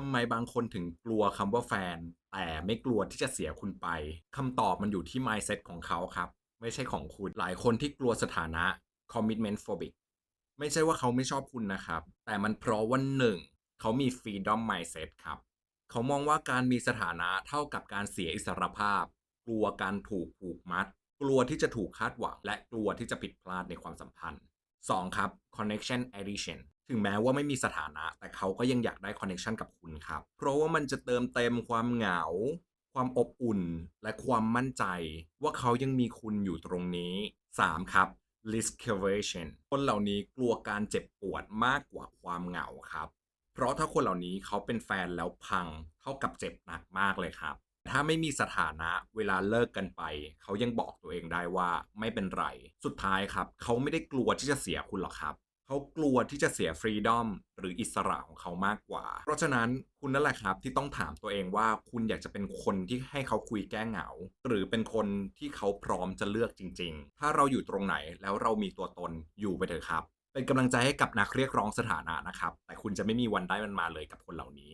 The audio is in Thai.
ทำไมบางคนถึงกลัวคำว่าแฟน แต่ไม่กลัวที่จะเสียคุณไปคำตอบมันอยู่ที่ mindset ของเขาครับ ไม่ใช่ของคุณ หลายคนที่กลัวสถานะ commitment phobic ไม่ใช่ว่าเขาไม่ชอบคุณนะครับ แต่มันเพราะว่าหนึ่งเขามี freedom mindset ครับ เขามองว่าการมีสถานะเท่ากับการเสียอิสรภาพ กลัวการถูกผูกมัด กลัวที่จะถูกคาดหวัง และกลัวที่จะผิดพลาดในความสัมพันธ์ 2. ครับ connection addition ถึงแม้ว่าไม่มีสถานะ แต่เขาก็ยังอยากได้ connection กับคุณครับ เพราะว่ามันจะเติมเต็มความเหงา ความอบอุ่น และความมั่นใจ ว่าเขายังมีคุณอยู่ตรงนี้ 3. ครับ discrimination คนเหล่านี้กลัวการเจ็บปวดมากกว่าความเหงาครับ เพราะถ้าคนเหล่านี้เขาเป็นแฟนแล้วพัง เท่ากับเจ็บหนักมากเลยครับ ถ้าไม่มีสถานะเวลาเลิกกันไป เขายังบอกตัวเองได้ว่าไม่เป็นไร สุดท้ายครับ เขาไม่ได้กลัวที่จะเสียคุณหรอกครับ เขากลัวที่จะเสียฟรีดอมหรืออิสระของเขามากกว่า เพราะฉะนั้นคุณนั่นแหละครับที่ต้องถามตัวเองว่าคุณอยากจะเป็นคนที่ให้เขาคุยแก้เหงา หรือเป็นคนที่เขาพร้อมจะเลือกจริง ๆ ถ้าเราอยู่ตรงไหนแล้วเรามีตัวตนอยู่ไปเถอะครับ เป็นกำลังใจให้กับนักเรียกร้องสถานะนะครับ แต่คุณจะไม่มีวันได้มันมาเลยกับคนเหล่านี้